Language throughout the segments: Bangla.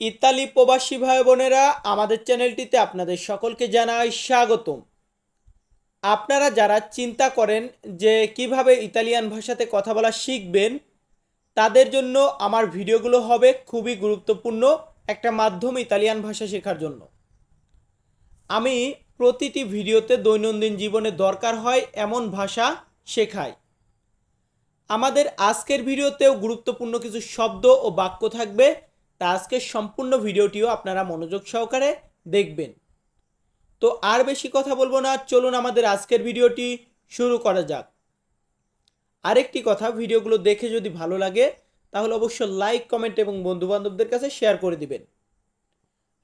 ইতালি প্রবাসী ভাই বোনেরা, আমাদের চ্যানেলটিতে আপনাদের সকলকে জানাই স্বাগতম। আপনারা যারা চিন্তা করেন যে কীভাবে ইতালিয়ান ভাষাতে কথা বলা শিখবেন, তাদের জন্য আমার ভিডিওগুলো হবে খুবই গুরুত্বপূর্ণ একটা মাধ্যম ইতালিয়ান ভাষা শেখার জন্য। আমি প্রতিটি ভিডিওতে দৈনন্দিন জীবনে দরকার হয় এমন ভাষা শেখাই। আমাদের আজকের ভিডিওতেও গুরুত্বপূর্ণ কিছু শব্দ ও বাক্য থাকবে তা আজকের সম্পূর্ণ ভিডিওটিও আপনারা মনোযোগ সহকারে দেখবেন। তো আর বেশি কথা বলব না, চলুন আমাদের আজকের ভিডিওটি শুরু করা যাক। আরেকটি কথা, ভিডিওগুলো দেখে যদি ভালো লাগে, তাহলে অবশ্য লাইক কমেন্ট এবং বন্ধুবান্ধবদের কাছে শেয়ার করে দিবেন।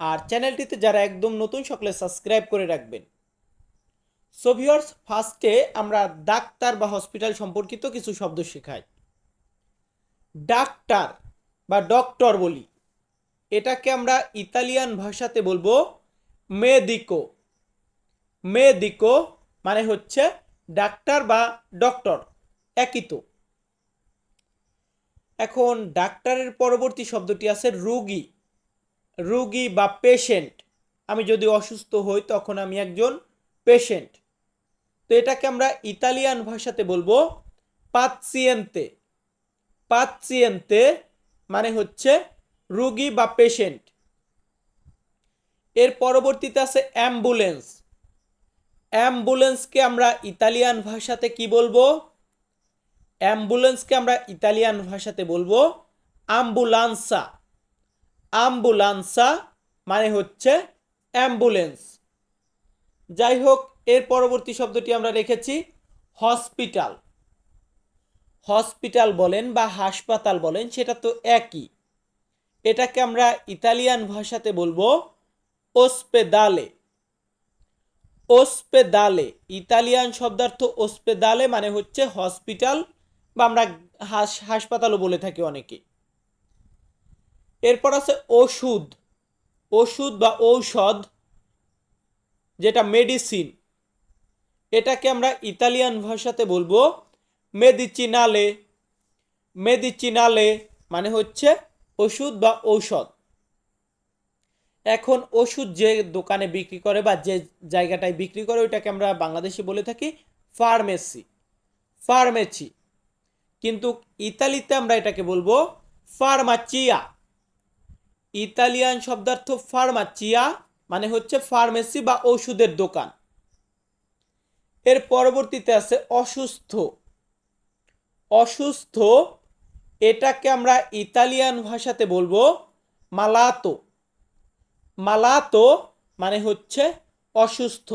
আর চ্যানেলটিতে যারা একদম নতুন, সকলে সাবস্ক্রাইব করে রাখবেন। সোভিয়র্স ফার্স্টে আমরা ডাক্তার বা হসপিটাল সম্পর্কিত কিছু শব্দ শেখাই। ডাক্তার বা ডক্টর বলি। এটাকে আমরা ইতালিয়ান ভাষাতে বলব মেদিকো মেদিকো মানে হচ্ছে ডাক্তার বা ডক্টর, একই তো। এখন ডাক্তারের পরবর্তী শব্দটি আছে রুগী। রুগী বা পেশেন্ট। আমি যদি অসুস্থ হই তখন আমি একজন পেশেন্ট। তো এটাকে আমরা ইতালিয়ান ভাষাতে বলব পাচ্সিয়েন্তে পাচ্সিয়েন্তে মানে হচ্ছে রুগী বা পেশেন্ট এর পরবর্তীতে আছে অ্যাম্বুলেন্স অ্যাম্বুলেন্সকে আমরা ইতালিয়ান ভাষাতে কি বলব? অ্যাম্বুলেন্সকে আমরা ইতালিয়ান ভাষাতে বলব আম্বুলান্সা আম্বুলান্সা মানে হচ্ছে অ্যাম্বুলেন্স যাই হোক, এর পরবর্তী শব্দটি আমরা রেখেছি হসপিটাল হসপিটাল বলেন বা হাসপাতাল বলেন, সেটা তো একই। এটাকে আমরা ইতালিয়ান ভাষাতে বলব ওসপেদালে ওসপেদালে ইতালিয়ান শব্দার্থ ওসপেদালে মানে হচ্ছে হসপিটাল বা আমরা হাস- হাসপাতালও বলে থাকি অনেকে। এরপর আছে ওষুধ। ওষুধ বা ঔষধ, যেটা মেডিসিন এটাকে আমরা ইতালিয়ান ভাষাতে বলব মেদিচিনালে মেদিচিনালে মানে হচ্ছে ওষুধ বা ঔষধ। এখন ওষুধ যে দোকানে বিক্রি করে বা যে জায়গাটায় বিক্রি করে, ওইটাকে আমরা বাংলাদেশে বলে থাকি ফার্মেসি। ফার্মেসি। কিন্তু ইতালিতে আমরা এটাকে বলব ফার্মাচিয়া। ইতালিয়ান শব্দার্থ ফার্মাচিয়া মানে হচ্ছে ফার্মেসি বা ওষুধের দোকান। এর পরবর্তীতে আছে অসুস্থ। অসুস্থ এটাকে আমরা ইতালিয়ান ভাষাতে বলব মালাতো। মালাতো মানে হচ্ছে অসুস্থ।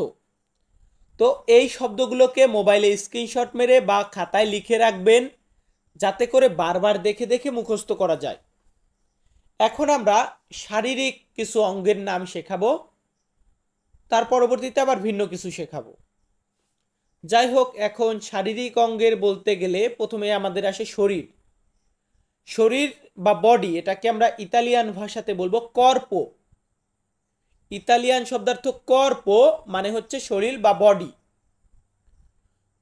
তো এই শব্দগুলোকে মোবাইলে স্ক্রিনশট মেরে বা খাতায় লিখে রাখবেন, যাতে করে বারবার দেখে দেখে মুখস্থ করা যায়। এখন আমরা শারীরিক কিছু অঙ্গের নাম শেখাবো, তার পরবর্তীতে আবার ভিন্ন কিছু শেখাবো। যাই হোক, এখন শারীরিক অঙ্গের বলতে গেলে প্রথমে আমাদের আসে শরীর। শরীর বা বডি এটাকে আমরা ইতালিয়ান ভাষাতে বলব কর্প ইতালিয়ান শব্দার্থ কর্প মানে হচ্ছে শরীর বা বডি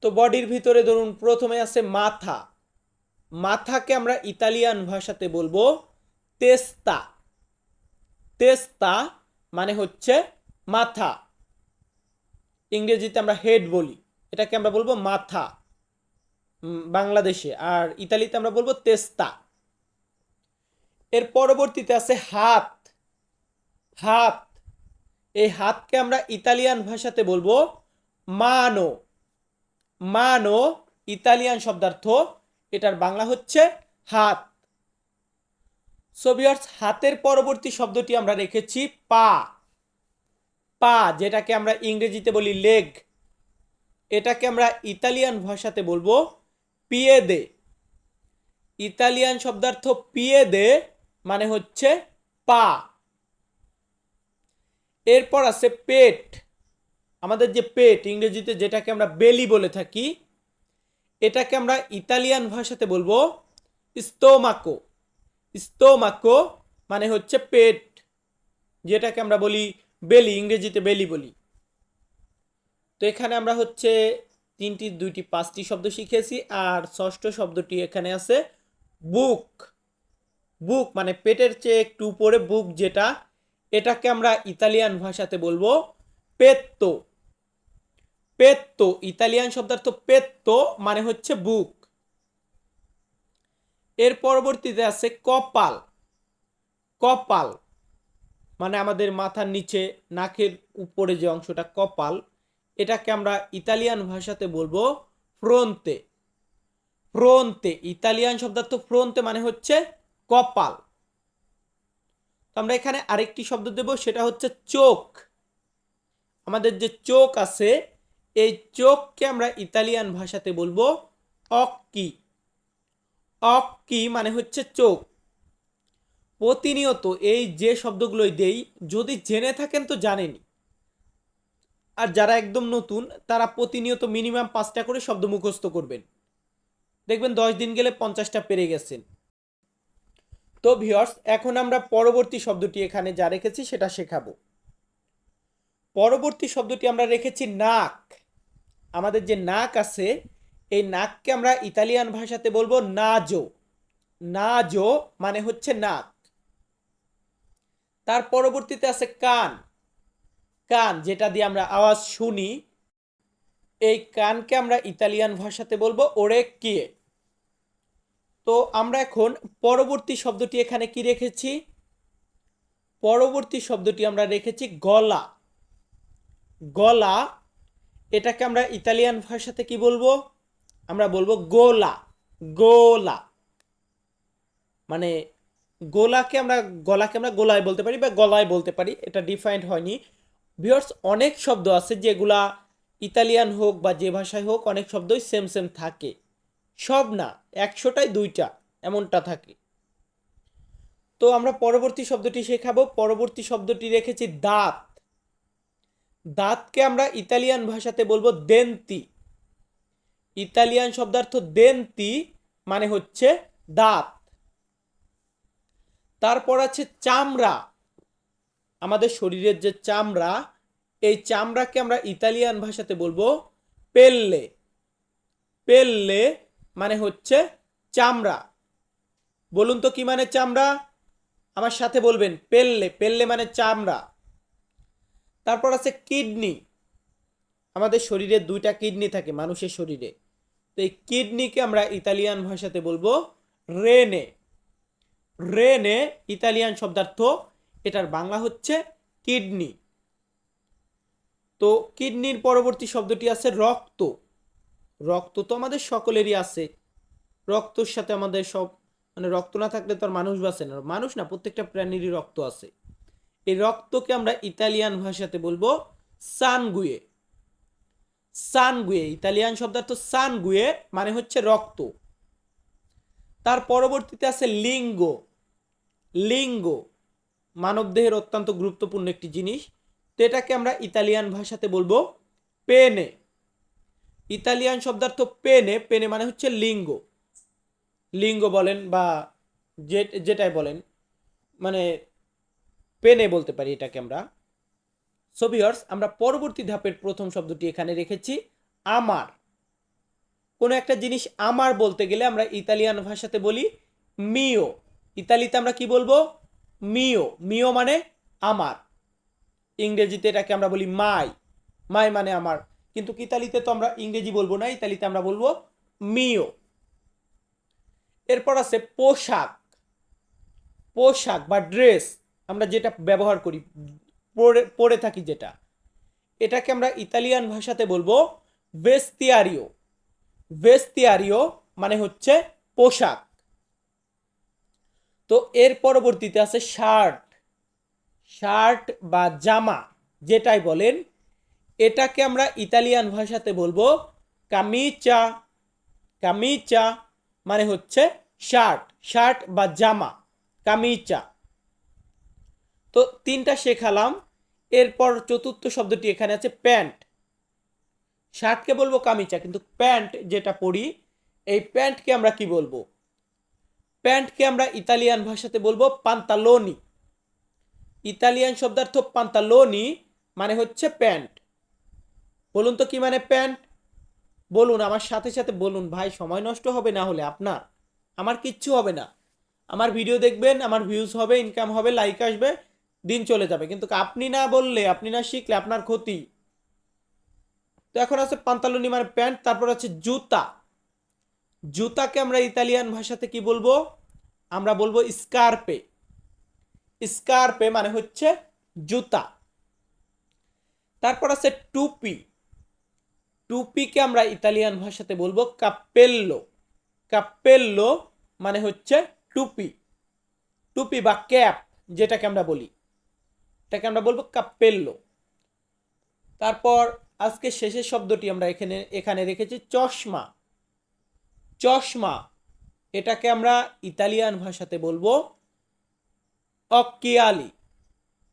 তো বডির ভিতরে ধরুন প্রথমে আছে মাথা। মাথাকে আমরা ইতালিয়ান ভাষাতে বলব তেস্তা। তেস্তা মানে হচ্ছে মাথা। ইংরেজিতে আমরা হেড বলি। এটাকে আমরা বলব মাথা বাংলাদেশে। আর ইতালিতে আমরা বলব তেস্তা। এর পরবর্তীতে আছে হাত। হাত। এই হাতকে আমরা ইতালিয়ান ভাষাতে বলব মানো। মানো, ইতালিয়ান শব্দার্থ। এটার বাংলা হচ্ছে হাত। সোভিয়ার্স হাতের পরবর্তী শব্দটি আমরা রেখেছি পা। পা, যেটাকে আমরা ইংরেজিতে বলি লেগ। এটাকে আমরা ইতালিয়ান ভাষাতে বলব পিয়েদে। ইতালিয়ান শব্দার্থ পিয়েদে মানে হচ্ছে পা। এরপর আছে পেট। আমাদের যে পেট, ইংরেজিতে যেটাকে আমরা বেলি বলে থাকি, এটাকে আমরা ইতালিয়ান ভাষাতে বলব স্তোমাকো। স্তোমাকো মানে হচ্ছে পেট, যেটাকে আমরা বলি বেলি, ইংরেজিতে বেলি বলি। তো এখানে আমরা হচ্ছে তিনটি, দুইটি, পাঁচটি শব্দ শিখেছি, আর ষষ্ঠ শব্দটি এখানে আছে বুক। বুক মানে পেটের চেয়ে একটু উপরে বুক যেটা, এটাকে আমরা ইতালিয়ান ভাষাতে বলব পেত্তো। পেত্তো, ইতালিয়ান শব্দার্থ পেত্তো মানে হচ্ছে বুক। এর পরবর্তীতে আছে কপাল। কপাল মানে আমাদের মাথার নিচে, নাকের উপরে যে অংশটা কপাল, এটাকে আমরা ইতালিয়ান ভাষাতে বলব ফ্রন্তে। ফ্রন্তে, ইতালিয়ান শব্দার্থ ফ্রন্তে মানে হচ্ছে কপাল। তো আমরা এখানে আরেকটি শব্দ দেব, সেটা হচ্ছে চোখ। আমাদের যে চোখ আছে, এই চোখকে আমরা ইতালিয়ান ভাষাতে বলব অক্কি। অক্কি মানে হচ্ছে চোখ। প্রতিনিয়ত এই যে শব্দগুলোই দেই, যদি জেনে থাকেন তো জানেনি। আর যারা একদম নতুন, তারা প্রতিনিয়ত মিনিমাম পাঁচটা করে শব্দ মুখস্থ করবেন। দেখবেন দশ দিন গেলে পঞ্চাশটা পেরে গেছেন। তো ভিওর্স এখন আমরা পরবর্তী শব্দটি এখানে যা রেখেছি সেটা শেখাবো। পরবর্তী শব্দটি আমরা রেখেছি নাক। আমাদের যে নাক আছে, এই নাককে আমরা ইতালিয়ান ভাষাতে বলব নাজো। নাজো মানে হচ্ছে নাক। তার পরবর্তীতে আছে কান। কান, যেটা দিয়ে আমরা আওয়াজ শুনি। এই কানকে আমরা ইতালিয়ান ভাষাতে বলব ওরে কিয়ে তো আমরা এখন পরবর্তী শব্দটি এখানে কি রেখেছি? পরবর্তী শব্দটি আমরা রেখেছি গলা। গলা, এটাকে আমরা ইতালিয়ান ভাষাতে কি বলব? আমরা বলব গোলা গোলা। মানে গোলাকে আমরা, গলাকে আমরা গোলায় বলতে পারি বা গলায় বলতে পারি, এটা ডিফাইন্ড হয়নি। ভিওর্স অনেক শব্দ আছে যেগুলা ইতালিয়ান হোক বা যে ভাষায় হোক, অনেক শব্দই সেম সেম থাকে। সব না একশোটাই দুইটা, এমনটা থাকে। তো আমরা পরবর্তী শব্দটি শেখাবো। পরবর্তী শব্দটি রেখেছি দাঁত। দাঁতকে আমরা ইতালিয়ান ভাষাতে বলব দেন্তি। ইতালিয়ান শব্দার্থ দেন্তি মানে হচ্ছে দাঁত। তারপর আছে চামড়া। আমাদের শরীরের যে চামড়া, এই চামড়াকে আমরা ইতালিয়ান ভাষাতে বলব পেল্লে। পেল্লে মানে হচ্ছে চামড়া। বলুন তো কি মানে চামড়া? আমার সাথে বলবেন, পেল্লে। পেল্লে মানে চামড়া। তারপর আছে কিডনি। আমাদের শরীরে দুইটা কিডনি থাকে, মানুষের শরীরে। তো এই কিডনিকে আমরা ইতালিয়ান ভাষাতে বলব রেনে। রেনে ইতালিয়ান শব্দার্থ, এটার বাংলা হচ্ছে কিডনি। তো কিডনির পরবর্তী শব্দটি আছে রক্ত। রক্ত তো আমাদের সকলেরই আছে। রক্তর সাথে আমাদের সব মানে রক্ত না থাকলে তো আর মানুষ বাঁচে না। মানুষ না, প্রত্যেকটা প্রাণীরই রক্ত আছে। এই রক্তকে আমরা ইতালিয়ান ভাষাতে বলব সানগুয়ে। সানগুয়ে, ইতালিয়ান শব্দার্থ সানগুয়ে মানে হচ্ছে রক্ত। তার পরবর্তীতে আছে লিঙ্গ। লিঙ্গ, মানবদেহের অত্যন্ত গুরুত্বপূর্ণ একটি জিনিস। তো এটাকে আমরা ইতালিয়ান ভাষাতে বলব পেনে। ইতালিয়ান শব্দার্থ পেনে পেনে মানে হচ্ছে লিঙ্গ। লিঙ্গ বলেন বা যে, যেটাই বলেন মানে পেনে বলতে পারি এটাকে আমরা। সোভিয়র্স আমরা পরবর্তী ধাপের প্রথম শব্দটি এখানে রেখেছি, আমার। কোনো একটা জিনিস আমার বলতে গেলে আমরা ইতালিয়ান ভাষাতে বলি মিও ইতালিতে আমরা কি বলব? মিও মিও মানে আমার। ইংরেজিতে এটাকে আমরা বলি মাই মাই মানে আমার। কিন্তু ইতালিতে তো আমরা ইংরেজি বলব না, ইতালিতে আমরা বলব মিও এরপর আছে পোশাক। পোশাক বা ড্রেস আমরা যেটা ব্যবহার করি, পরে পরে থাকি যেটা। এটাকে আমরা ইতালিয়ান ভাষাতে বলব ভেস্তিয়ারিও ভেস্তিয়ারিও মানে হচ্ছে পোশাক। তো এর পরবর্তীতে আছে শার্ট শার্ট বা জামা, যেটাই বলেন এটাকে আমরা ইতালিয়ান ভাষাতে বলব কামিচা কামিচা মানে হচ্ছে শার্ট শার্ট বা জামা, কামিচা। তো তিনটা শেখালাম, এরপর চতুর্থ শব্দটি এখানে আছে প্যান্ট। শার্টকে বলব কামিচা, কিন্তু প্যান্ট যেটা পরি এই প্যান্টকে আমরা কি বলব? প্যান্টকে আমরা ইতালিয়ান ভাষাতে বলব পান্তালোনি। ইতালিয়ান শব্দার্থ পান্তালোনি মানে হচ্ছে প্যান্ট। বলুন তো কি মানে প্যান্ট? বলুন, আমার সাথে সাথে বলুন, ভাই, সময় নষ্ট হবে না হলে আপনার? আমার কিচ্ছু হবে না। আমার ভিডিও দেখবেন, আমার ভিউজ হবে ইনকাম হবে লাইক আসবে, দিন চলে যাবে। কিন্তু আপনি না বললে, আপনি না শিখলে আপনার ক্ষতি। তো এখন আছে পান্তালুনি মানে প্যান্ট, তারপর আছে জুতা। জুতাকে আমরা ইতালিয়ান ভাষাতে কি বলব? আমরা বলব স্কার্পে। স্কার্পে মানে হচ্ছে জুতা। তারপর আছে টুপি। টুপিকে আমরা ইতালিয়ান ভাষাতে বলব কাপ্পেল্লো কাপ্পেল্লো মানে হচ্ছে টুপি। টুপি বা ক্যাপ যেটাকে আমরা বলি। এটাকে আমরা বলব কাপ্পেল্লো তারপর আজকে শেষের শব্দটি আমরা এখানে এখানে রেখেছি চশমা। চশমা, এটাকে আমরা ইতালিয়ান ভাষাতে বলব অক্কিয়ালি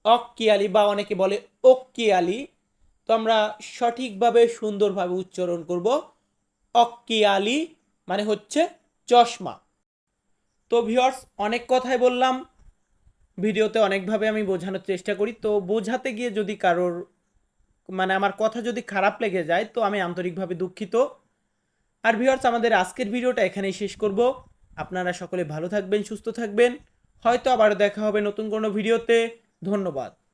অক্কিয়ালি বা অনেকে বলে ওক্কিয়ালি তো আমরা সঠিকভাবে সুন্দরভাবে উচ্চারণ করব অক্কিয়ালি মানে হচ্ছে চশমা। তো ভিউয়ার্স অনেক কথাই বললাম। ভিডিওতে অনেকভাবে আমি বোঝানোর চেষ্টা করি। তো বোঝাতে গিয়ে যদি কারোর মানে আমার কথা যদি খারাপ লেগে যায়, তো আমি আন্তরিকভাবে দুঃখিত। আর ভিওর্স আমাদের আজকের ভিডিওটা এখানেই শেষ করব। আপনারা সকলে ভালো থাকবেন, সুস্থ থাকবেন। হয়তো আবার দেখা হবে নতুন কোনো ভিডিওতে। ধন্যবাদ।